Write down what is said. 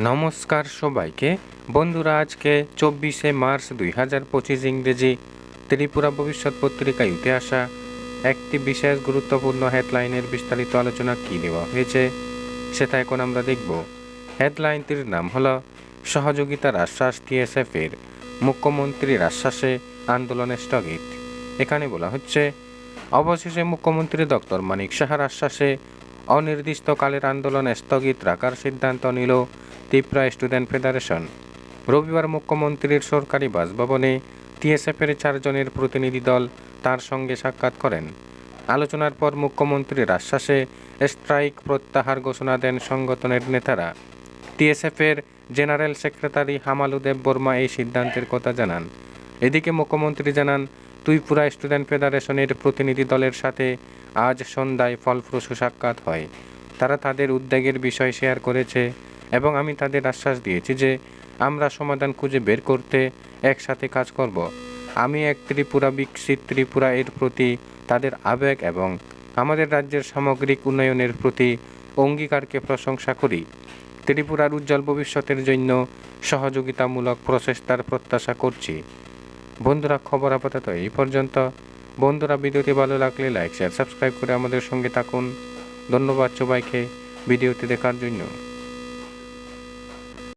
নমস্কার সবাইকে। বন্ধুরা, আজকে চব্বিশে মার্চ দুই হাজার পঁচিশ ইংরেজি ত্রিপুরা ভবিষ্যৎ পত্রিকায় উঠে আসা একটি বিশেষ গুরুত্বপূর্ণ হেডলাইনের বিস্তারিত আলোচনা কী দেওয়া হয়েছে, সেটা এখন আমরা দেখব। হেডলাইনটির নাম হল সহযোগিতার আশ্বাস টিএসএফের মুখ্যমন্ত্রীর আশ্বাসে আন্দোলনে স্থগিত। এখানে বলা হচ্ছে, অবশেষে মুখ্যমন্ত্রী ডক্টর মানিক সাহার আশ্বাসে অনির্দিষ্টকালের আন্দোলন স্থগিত রাখার সিদ্ধান্ত নিল ত্রিপুরা স্টুডেন্ট ফেডারেশন রবিবার মুখ্যমন্ত্রীর সরকারি বাসভবনে টিএসএফের চারজনের প্রতিনিধি দল তার সঙ্গে সাক্ষাৎ করেন। আলোচনার পর মুখ্যমন্ত্রীর আশ্বাসে স্ট্রাইক প্রত্যাহার ঘোষণা দেন সংগঠনের নেতারা। টিএসএফের জেনারেল সেক্রেটারি হামালুদেব বর্মা এই সিদ্ধান্তের কথা জানান। এদিকে মুখ্যমন্ত্রী জানান তুইপুরা স্টুডেন্ট ফেডারেশনের প্রতিনিধি দলের সাথে আজ সন্ধ্যায় ফলপ্রসূ সাক্ষাৎ হয়। তারা তাদের উদ্বেগের বিষয় শেয়ার করেছে। এবং আমি তাদের আশ্বাস দিয়েছি যে আমরা সমাধান খুঁজে বের করতে একসাথে কাজ করব। আমি এক ত্রিপুরা বিকশিত ত্রিপুরা এর প্রতি তাদের আবেগ এবং আমাদের রাজ্যের সামগ্রিক উন্নয়নের প্রতি অঙ্গীকারকে প্রশংসা করি। ত্রিপুরার উজ্জ্বল ভবিষ্যতের জন্য সহযোগিতামূলক প্রচেষ্টার প্রত্যাশা করছি। বন্ধুরা, খবর আপাতত এই পর্যন্ত। বন্ধুরা, ভিডিওটি ভালো লাগলে লাইক, শেয়ার, সাবস্ক্রাইব করে আমাদের সঙ্গে থাকুন। ধন্যবাদ সবাইকে ভিডিওটি দেখার জন্য।